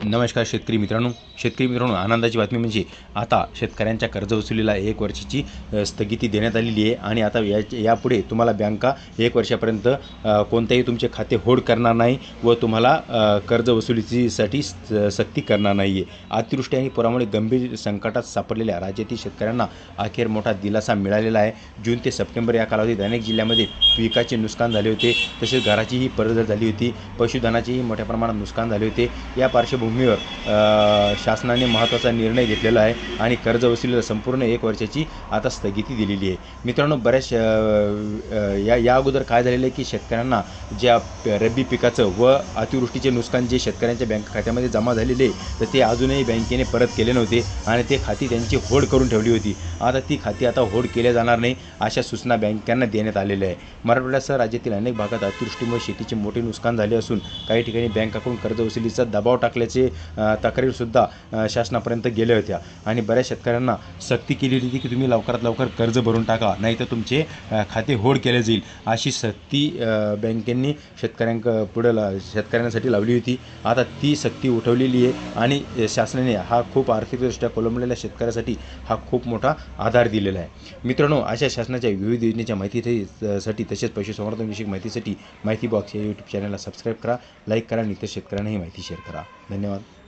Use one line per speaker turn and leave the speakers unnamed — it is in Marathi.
नमस्कार शेतकरी मित्रांनो. शेतकरी मित्रांनो आनंदाची बातमी म्हणजे आता शेतकऱ्यांच्या कर्जवसुलीला एक वर्षाची स्थगिती देण्यात आलेली आहे आणि आता या यापुढे तुम्हाला बँका एक वर्षापर्यंत कोणतेही तुमचे खाते होड करणार नाही व तुम्हाला कर्जवसुलीसाठी स- सक्ती करणार नाही आहे अतिवृष्टी आणि पुरामुळे गंभीर संकटात सापडलेल्या राज्यातील शेतकऱ्यांना अखेर मोठा दिलासा मिळालेला आहे. जून ते सप्टेंबर या कालावधीत अनेक जिल्ह्यामध्ये पिकाचे नुकसान झाले होते तसेच घराचीही पडझड झाली होती पशुधनाचेही मोठ्या प्रमाणात नुकसान झाले होते. या पार्श्वभूमीवर शासनाने महत्त्वाचा निर्णय घेतलेला आहे आणि कर्ज वसुलीला संपूर्ण एक वर्षाची आता स्थगिती दिलेली आहे. मित्रांनो बऱ्याच या या अगोदर काय झालेलं आहे की शेतकऱ्यांना ज्या रब्बी पिकाचं व अतिवृष्टीचे नुकसान जे शेतकऱ्यांच्या बँक खात्यामध्ये जमा झालेले आहे, तर ते अजूनही बँकेने परत केले नव्हते आणि ते खाती त्यांची होड करून ठेवली होती. आता ती खाती आता होड केल्या जाणार नाही अशा सूचना बँकांना देण्यात आलेल्या आहे. मराठवाड्यासह राज्यातील अनेक भागात अतिवृष्टीमुळे शेतीचे मोठे नुकसान झाले असून काही ठिकाणी बँकाकडून कर्ज वसुलीचा दबाव टाकल्याचे अ, तक्रारीसुद्धा शासनापर्यंत गेल्या होत्या. आणि बऱ्याच शेतकऱ्यांना सक्ती केलेली होती की तुम्ही लवकरात लवकर कर्ज भरून टाका नाहीतर तुमचे खाते होड केले जाईल. अशी सक्ती बँकेंनी शेतकऱ्यांक पुढे ला शेतकऱ्यांसाठी लावली होती. आता ती सक्ती उठवलेली आहे आणि शासनाने हा खूप आर्थिकदृष्ट्या कोलंबलेल्या शेतकऱ्यासाठी हा खूप मोठा आधार दिलेला आहे. मित्रांनो अशा शासनाच्या विविध योजनेच्या माहितीसाठी तसेच पशुसंवर्धनविषयक माहितीसाठी माहिती बॉक्स या यूट्यूब चॅनलला सबस्क्राईब करा लाईक करा आणि इतर शेतकऱ्यांना ही माहिती शेअर करा. धन्यवाद. धन्यवाद